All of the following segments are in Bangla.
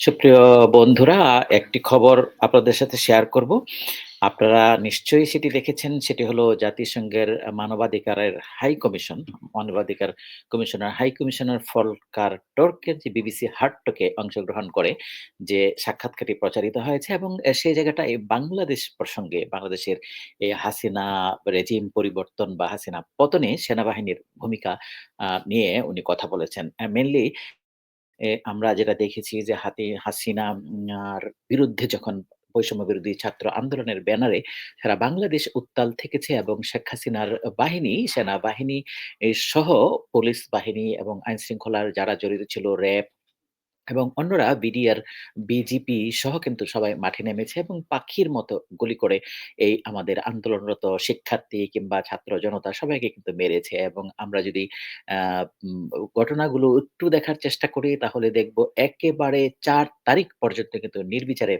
সুপ্রিয় বন্ধুরা, একটি খবর আপনাদের সাথে শেয়ার করব। আপনারা নিশ্চয়ই সেটি দেখেছেন। সেটি হলো জাতিসংঘের মানবাধিকারের হাই কমিশন, মানবাধিকার কমিশনার হাই কমিশনার ফলকার টর্কের যে বিবিসি হার্ট টকে অংশগ্রহণ করে যে সাক্ষাৎকারটি প্রচারিত হয়েছে এবং সেই জায়গাটায় বাংলাদেশ প্রসঙ্গে বাংলাদেশের এই হাসিনা রেজিম পরিবর্তন বা হাসিনা পতনে সেনাবাহিনীর ভূমিকা নিয়ে উনি কথা বলেছেন। অ্যা মেইনলি এ আমরা যেটা দেখেছি যে হাতি হাসিনা বিরুদ্ধে যখন বৈষম্য বিরোধী ছাত্র আন্দোলনের ব্যানারে সারা বাংলাদেশ উত্তাল থেকেছে এবং শেখ হাসিনার বাহিনী, সেনাবাহিনী সহ পুলিশ বাহিনী এবং আইন শৃঙ্খলার যারা জড়িত ছিল র‍্যাব এবং অন্যরা বিডিআর, বিজিপি সহ কিন্তু সবাই মাঠে নেমেছে এবং পাখির মতো গুলি করে এই আমাদের আন্দোলনরত শিক্ষার্থী কিংবা ছাত্র জনতা সবাইকে কিন্তু মেরেছে এবং আমরা যদি ঘটনাগুলো একটু দেখার চেষ্টা করি তাহলে দেখব একেবারে চার তারিখ পর্যন্ত কিন্তু নির্বিচারে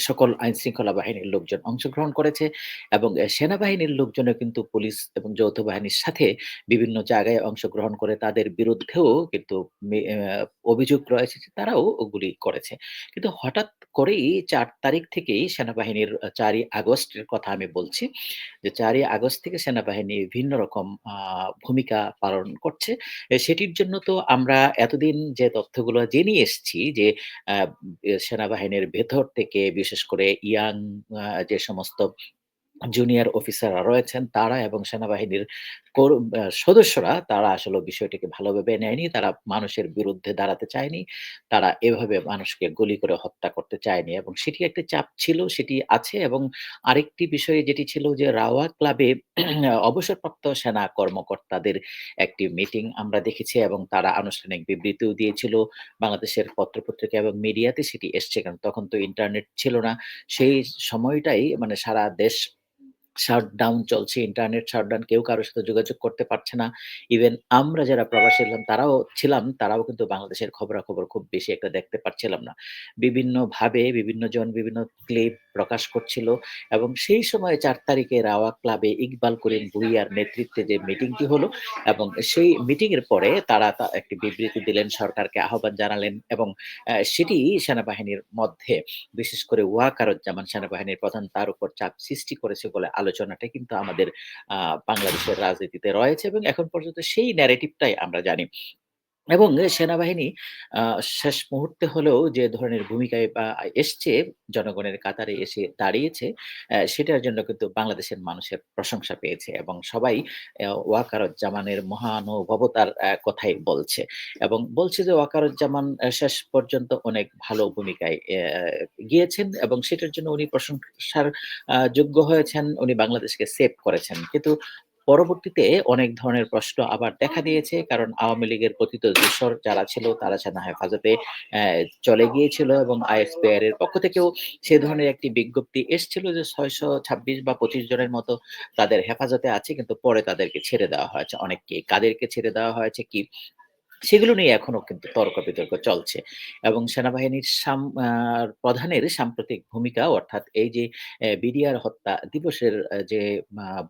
সকল আইন শৃঙ্খলা বাহিনীর লোকজন অংশগ্রহণ করেছে এবং সেনাবাহিনীর লোকজনও কিন্তু পুলিশ এবং যৌথ বাহিনীর সাথে বিভিন্ন জায়গায় অংশগ্রহণ করে তাদের বিরুদ্ধেও কিন্তু অভিযোগ রয়েছে তারাও গুলি করেছে। কিন্তু হঠাৎ করেই চার তারিখ থেকেই সেনাবাহিনীর চারই আগস্টের কথা আমি বলছি। যে চারই আগস্ট থেকে সেনাবাহিনী ভিন্ন রকম ভূমিকা পালন করছে। সেটির জন্য তো আমরা এতদিন যে তথ্যগুলো জেনে এসছি যে সেনাবাহিনীর ভেতর থেকে বিশেষ করে ইয়াং যে সমস্ত জুনিয়র অফিসাররা রয়েছেন তারা এবং সেনাবাহিনীর সদস্যরা তারা আসলে বিষয়টিকে ভালোভাবে নেয়নি। তারা মানুষের বিরুদ্ধে দাঁড়াতে চায়নি। তারা এভাবে মানুষকে গুলি করে হত্যা করতে চায়নি এবং সেটি একটি চাপ ছিল, সেটি আছে এবং আরেকটি বিষয়ে যেটি ছিল যে রাওয়া ক্লাবে অবসরপ্রাপ্ত সেনা কর্মকর্তাদের একটি মিটিং আমরা দেখেছি এবং তারা আনুষ্ঠানিক বিবৃতিও দিয়েছিল। বাংলাদেশের পত্র-পত্রিকা এবং মিডিয়াতে সেটি এসছে কারণ তখন তো ইন্টারনেট ছিল না। সেই সময়টাই মানে সারা দেশ শাটডাউন চলছে। ইন্টারনেট শাটডাউন কেউ কারোর সাথে যোগাযোগ করতে পারছে না। ইভেন আমরা যারা প্রবাসী ছিলাম তারাও ছিলাম, তারাও কিন্তু বাংলাদেশের খবরাখবর খুব বেশি একটা দেখতে পারছিলাম না। বিভিন্নভাবে বিভিন্নজন বিভিন্ন ক্লিপ প্রকাশ করছিল এবং সেই সময়ে চার তারিখে রাওয়া ক্লাবে ইকবাল করিম ভূঁইয়ার নেতৃত্বে যে মিটিংটি হলো এবং সেই মিটিং এর পরে তারা একটি বিবৃতি দিলেন, সরকারকে আহ্বান জানালেন এবং সেটি সেনাবাহিনীর মধ্যে বিশেষ করে ওয়াকারুজ্জামান সেনাবাহিনীর প্রধান তার উপর চাপ সৃষ্টি করেছে বলে আলোচনাটা কিন্তু আমাদের বাংলাদেশের রাজনীতিতে রয়েছে এবং এখন পর্যন্ত সেই ন্যারেটিভটাই আমরা জানি। এবং সেনাবাহিনী আ শেষ মুহূর্তে হলেও যে ধরনের ভূমিকায় আ এসছে, জনগণের কাতারে এসে দাঁড়িয়েছে, সেটার জন্য কিন্তু বাংলাদেশের মানুষের প্রশংসা পেয়েছে এবং সবাই অ্যা ওয়াকারুজ্জামানের মহানুভবতার কথাই বলছে। এবং বলছে যে ওয়াকারুজ্জামান শেষ পর্যন্ত অনেক ভালো ভূমিকায় অ্যা গিয়েছেন এবং সেটার জন্য উনি প্রশংসার যোগ্য হয়েছেন। উনি বাংলাদেশকে সেভ করেছেন। কিন্তু পরবর্তীতে অনেক ধরনের প্রশ্ন আবার দেখা দিয়েছে। কারণ আওয়ামী লীগের কথিত দোসর যারা ছিল তারা সেনা হেফাজতে চলে গিয়েছিল এবং আইএসপিআর এর পক্ষ থেকেও সে ধরনের একটি বিজ্ঞপ্তি এসেছিল যে ৬২৬ বা ২৫ জনের মতো তাদের হেফাজতে আছে কিন্তু পরে তাদেরকে ছেড়ে দেওয়া হয়েছে অনেককে কাদেরকে ছেড়ে দেওয়া হয়েছে কি সেগুলো নিয়ে এখনও কিন্তু তর্ক-বিতর্ক চলছে। এবং সেনাবাহিনীর প্রধানের সাম্প্রতিক ভূমিকা, অর্থাৎ এই যে বিডিআর হত্যা দিবসের যে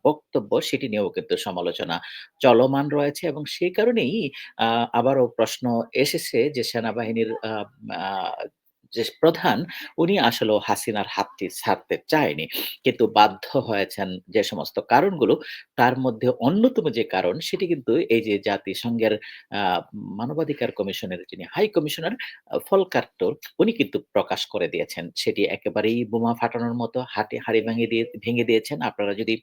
বক্তব্য, সেটি নিয়েও কিন্তু সমালোচনা চলমান রয়েছে এবং সেই কারণেই আবারও প্রশ্ন এসেছে যে, সেনাবাহিনীর যে প্রধান, উনি আসলেও হাসিনার হাতটি ছাড়তে চায়নি। কিন্তু বাধ্য হয়েছেন যে সমস্ত কারণগুলো, তার মধ্যে অন্যতম যে কারণ, সেটি কিন্তু এই যে জাতিসংঘের মানবাধিকার কমিশনের যিনি হাই কমিশনার ফলকার উনি কিন্তু প্রকাশ করে দিয়েছেন। সেটি একেবারেই বোমা ফাটানোর মতো হাটে হাড়ি ভেঙে দিয়ে, ভেঙে দিয়েছেন। আপনারা যদি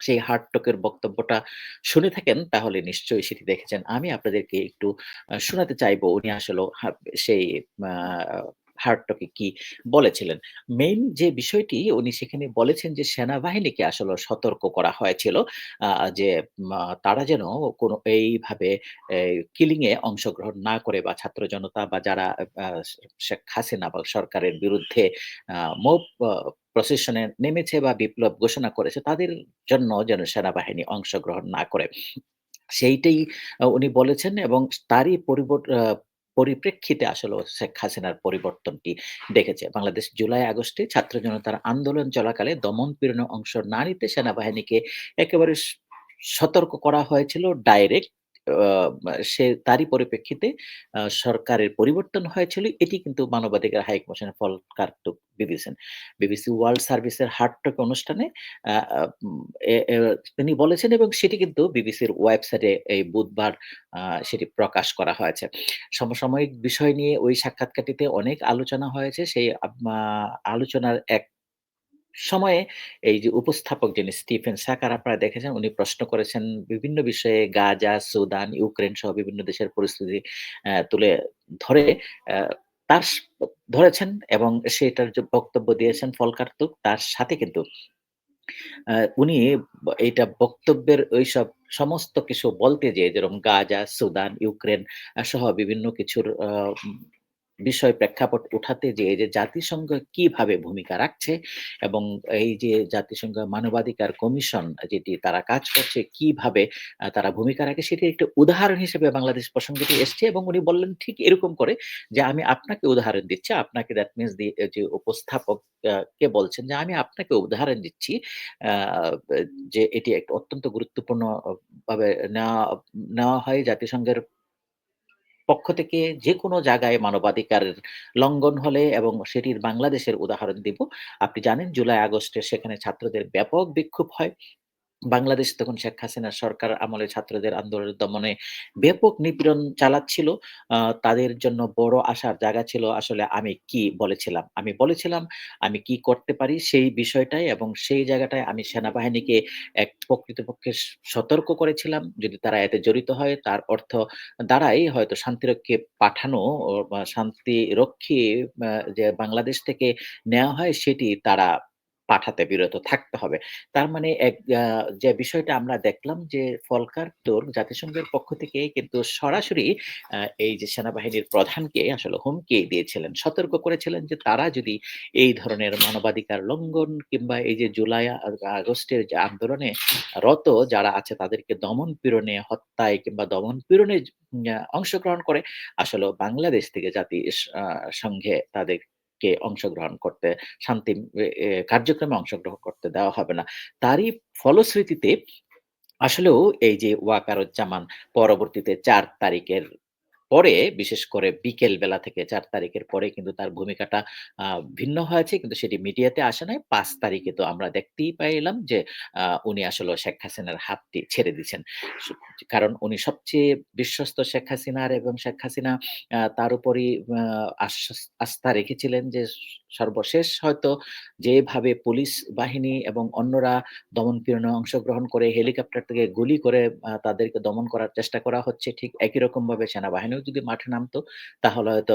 সেই হার্ট টকের বক্তব্যটা শুনে থাকেন, তাহলে নিশ্চয়ই সেটি দেখেছেন। আমি আপনাদেরকে একটু শোনাতে চাইব, উনি আসলে সেই আ হার্ট টকে কি বলেছিলেন। মেইন যে বিষয়টি উনি সেখানে বলেছেন যে, সেনাবাহিনীকে আসলে সতর্ক করা হয়েছিল যে তারা যেন কোন এইভাবে কিলিং এ অংশগ্রহণ না করে বা ছাত্র জনতা বা যারা শেখ হাসিনা বা সরকারের বিরুদ্ধে মব, আ নেমেছে বা বিপ্লব ঘোষণা করেছে, তাদের জন্য যেন সেনাবাহিনী অংশগ্রহণ না করে। সেইটাই উনি বলেছেন এবং তারই পরিপ্রেক্ষিতে আসলে শেখ হাসিনার পরিবর্তনটি দেখেছে। বাংলাদেশ জুলাই-আগস্টে ছাত্র জনতার আন্দোলন চলাকালে দমন-পীড়নে অংশ না নিতে সেনাবাহিনীকে একেবারে সতর্ক করা হয়েছিল, ডাইরেক্ট সে তারই পরিপ্রেক্ষিতে সরকারের পরিবর্তন হয়েছিল। এটি কিন্তু মানবাধিকার হাই কমিশনের ফল কার্যত বিবেচন বিবিসি ওয়ার্ল্ড সার্ভিসের হার্ট টক অনুষ্ঠানে তিনি বলেছেন এবং সেটি কিন্তু বিবিসির ওয়েবসাইটে এই বুধবার সেটি প্রকাশ করা হয়েছে। সমসাময়িক বিষয় নিয়ে ওই সাক্ষাৎকারটিতে অনেক আলোচনা হয়েছে। সেই আলোচনার এক সময়ে এই যে উপস্থাপক যিনি স্টিফেন সাকার আপনারা দেখেছেন উনি প্রশ্ন করেছেন বিভিন্ন বিষয়ে গাজা, সুদান, ইউক্রেন সহ বিভিন্ন দেশের পরিস্থিতি তুলে ধরে তার ধরেছেন এবং সেটার যে বক্তব্য দিয়েছেন ফলকার্তুক তার সাথে কিন্তু উনি এইটা বক্তব্যের ঐসব সমস্ত কিছু বলতে যেয়ে যেরকম গাজা, সুদান, ইউক্রেন সহ বিভিন্ন কিছুর বিষয় প্রেক্ষাপট উঠাতে যেয়ে যে জাতিসংঘ কীভাবে ভূমিকা রাখছে এবং এই যে জাতিসংঘ মানবাধিকার কমিশন যেটি তারা কাজ করছে কীভাবে তারা ভূমিকা রাখে সেটির একটি উদাহরণ হিসেবে বাংলাদেশ প্রসঙ্গটি এসছে এবং উনি বললেন ঠিক এরকম করে যে, "আমি আপনাকে উদাহরণ দিচ্ছি।" আপনাকে দ্যাট মিনস যে উপস্থাপক কে বলছেন যে, "আমি আপনাকে উদাহরণ দিচ্ছি যে এটি একটা অত্যন্ত গুরুত্বপূর্ণ ভাবে নেওয়া নেওয়া হয় জাতিসংঘের" পক্ষ থেকে যে কোনো জায়গায় মানবাধিকারের লঙ্ঘন হলে এবং সেটির বাংলাদেশের উদাহরণ দিব। আপনি জানেন জুলাই আগস্টে সেখানে ছাত্রদের ব্যাপক বিক্ষোভ হয়। বাংলাদেশ তখন শেখ হাসিনার সরকার আমলে ছাত্রদের আন্দোলনের দমনে ব্যাপক নিপীড়ন চালাচ্ছিল। তাদের জন্য বড় আশার জায়গা ছিল আসলে আমি কি বলেছিলাম? আমি বলেছিলাম, আমি কি করতে পারি সেই বিষয়টাই এবং সেই জায়গাটায় আমি সেনাবাহিনীকে এক প্রকৃতপক্ষে সতর্ক করেছিলাম। যদি তারা এতে জড়িত হয়, তার অর্থ দ্বারাই হয়তো শান্তিরক্ষী পাঠানো শান্তিরক্ষী যে বাংলাদেশ থেকে নেওয়া হয়, সেটি তারা পাঠাতে বিরত থাকতে হবে। তার মানে এক যে বিষয়টা আমরা দেখলাম যে ফলকার তোর জাতিসংঘের পক্ষ থেকে কিন্তু সরাসরি এই যে সেনাবাহিনীর প্রধানকে আসলে হুমকি দিয়েছিলেন। সতর্ক করেছিলেন যে তারা যদি এই ধরনের মানবাধিকার লঙ্ঘন কিংবা এই যে জুলাই আগস্টের যে আন্দোলনে রত যারা আছে তাদেরকে দমন-পীড়নে, হত্যায় কিংবা দমন-পীড়নে অংশগ্রহণ করে আসলে বাংলাদেশ থেকে জাতি স আ তাদেরকে অংশগ্রহণ করতে, শান্তি কার্যক্রমে অংশগ্রহণ করতে দেওয়া হবে না। তারই ফলশ্রুতিতে আসলেও এই যে ওয়াকারুজ্জামান পরবর্তীতে চার তারিখের পরে, বিশেষ করে বিকেল বেলা থেকে চার তারিখের পরে কিন্তু তার ভূমিকাটা ভিন্ন হয়েছে কিন্তু সেটি মিডিয়াতে আসে নাই। পাঁচ তারিখে তো আমরা দেখতেই পাইলাম যে উনি আসলে শেখ হাসিনার হাতটি ছেড়ে দিচ্ছেন কারণ উনি সবচেয়ে বিশ্বস্ত শেখ হাসিনার এবং শেখ হাসিনা তার উপরই আস্থা রেখেছিলেন যে সর্বশেষ হয়তো যেভাবে পুলিশ বাহিনী এবং অন্যরা দমন-পীড়নে অংশগ্রহণ করে হেলিকপ্টার থেকে গুলি করে তাদেরকে দমন করার চেষ্টা করা হচ্ছে, ঠিক একই রকম ভাবে সেনাবাহিনীও যদি মাঠে নামতো, তাহলে হয়তো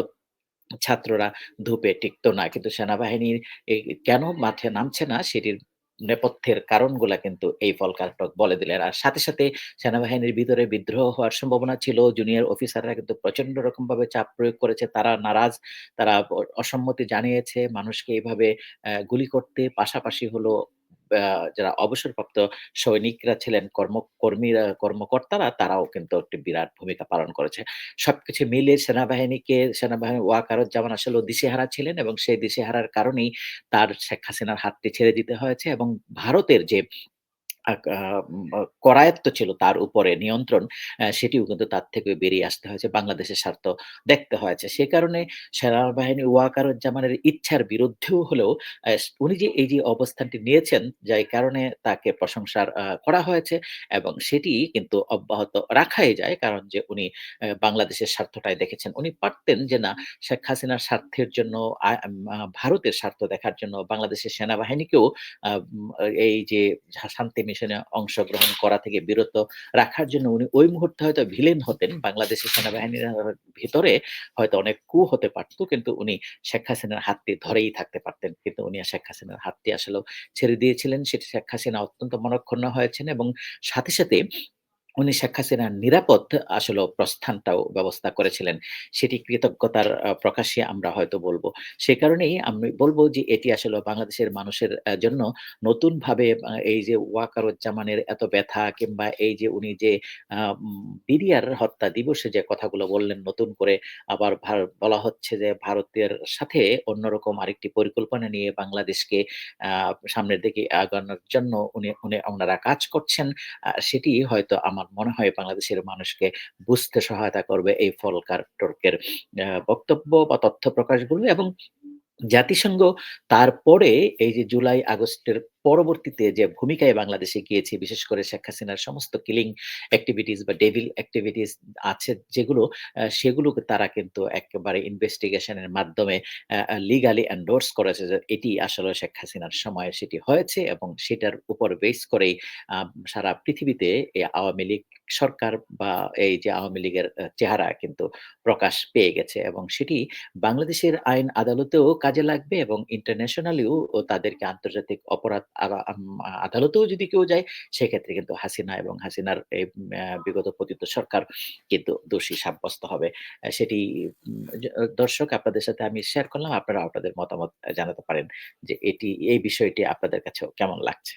ছাত্ররা ধূপে টিকতো না। কিন্তু সেনাবাহিনীর কেন মাঠে নামছে না, সেটির নেপথ্যের কারণগুলা কিন্তু এই ফলকারটক বলে দিলেন। আর সাথে, সাথে সেনাবাহিনীর ভিতরে বিদ্রোহ হওয়ার সম্ভাবনা ছিল। জুনিয়র অফিসাররা কিন্তু প্রচণ্ড রকম ভাবে চাপ প্রয়োগ করেছে। তারা নারাজ, তারা অসম্মতি জানিয়েছে মানুষকে এইভাবে গুলি করতে। পাশাপাশি হলো যারা অবসরপ্রাপ্ত সৈনিকরা ছিলেন, কর্ম, কর্মীরা, কর্মকর্তারা, তারাও কিন্তু একটি বিরাট ভূমিকা পালন করেছে। সবকিছু মিলিয়ে সেনাবাহিনীকে, সেনাবাহিনী ওয়াকারুজ্জামান আসলে দিশেহারা ছিলেন এবং সেই দিশেহারার কারণেই তার শেখ হাসিনার হাতটি ছেড়ে দিতে হয়েছে এবং ভারতের যে করায়ত্ত ছিল তার উপরে নিয়ন্ত্রণ সেটিও কিন্তু তার থেকে বেরিয়ে আসতে হয়েছে। বাংলাদেশের স্বার্থ দেখতে হয়েছে। সে কারণে সেনাবাহিনী ওয়াকারুজ্জামানের ইচ্ছার বিরুদ্ধেও হলেও উনি যে এই যে অবস্থানটি নিয়েছেন, যাই কারণে তাকে প্রশংসার করা হয়েছে এবং সেটি কিন্তু অব্যাহত রাখাই যায়। কারণ যে উনি বাংলাদেশের স্বার্থটাই দেখেছেন। উনি পারতেন যে না, শেখ হাসিনার স্বার্থের জন্য ভারতের স্বার্থ দেখার জন্য বাংলাদেশের সেনাবাহিনীকেও এই যে শান্তি মিশনে অংশগ্রহণ করা থেকে বিরত রাখার জন্য উনি ওই মুহূর্তে হয়তো ভিলেন হতেন। বাংলাদেশের সেনাবাহিনীর ভিতরে হয়তো অনেক কু হতে পারত। কিন্তু উনি শেখ হাসিনার হাতটি ধরেই থাকতে পারতেন। কিন্তু উনি শেখ হাসিনার হাতটি আসলেও ছেড়ে দিয়েছিলেন। সেটি শেখ হাসিনা অত্যন্ত মনক্ষণ হয়েছেন এবং সাথে, সাথে উনি শেখ হাসিনার নিরাপদ আসলেও প্রস্থানটাও ব্যবস্থা করেছিলেন। সেটি কৃতজ্ঞতার, আ প্রকাশই আমরা হয়তো বলব। সে কারণেই আমি বলব যে, এটি আসলে বাংলাদেশের মানুষের জন্য নতুনভাবে এই যে ওয়াকারুজ্জামানের এত ব্যথা কিংবা এই যে উনি যে বিডিআর হত্যা দিবসে যে কথাগুলো বললেন, নতুন করে আবার বলা হচ্ছে যে ভারতের সাথে অন্যরকম আরেকটি পরিকল্পনা নিয়ে বাংলাদেশকে সামনের দিকে আগানোর জন্য উনি উনি ওনারা কাজ করছেন। সেটি হয়তো আমার আমার মনে হয় বাংলাদেশের মানুষকে বুঝতে সহায়তা করবে এই ফলকার টর্কের বক্তব্য বা তথ্য প্রকাশগুলো এবং জাতিসংঘ তারপরে এই যে জুলাই আগস্টের পরবর্তীতে যে ভূমিকায় বাংলাদেশে গিয়েছে, বিশেষ করে শেখ হাসিনার সমস্ত কিলিং এক্টিভিটিস বা ডেভিল এক্টিভিটিস আছে যেগুলো সেগুলোকে তারা কিন্তু একেবারে ইনভেস্টিগেশন এর মাধ্যমে লিগালি এন্ডোর্স করেছে যে এটি আসলে শেখ হাসিনার সময়ে সেটি হয়েছে এবং সেটার উপর বেস করেই সারা পৃথিবীতে এই আওয়ামী লীগ সরকার বা এই যে আওয়ামী লীগের চেহারা কিন্তু প্রকাশ পেয়ে গেছে এবং সেটি বাংলাদেশের আইন আদালতেও কাজে লাগবে এবং ইন্টারন্যাশনালিও তাদেরকে আন্তর্জাতিক অপরাধ আদালতেও যদি কেউ যায়, সেক্ষেত্রে কিন্তু হাসিনা এবং হাসিনার এই বিগত পতিত সরকার কিন্তু দোষী সাব্যস্ত হবে। সেটি দর্শক আপনাদের সাথে আমি শেয়ার করলাম। আপনারা আপনাদের মতামত জানাতে পারেন যে এটি, এই বিষয়টি আপনাদের কাছেও কেমন লাগছে?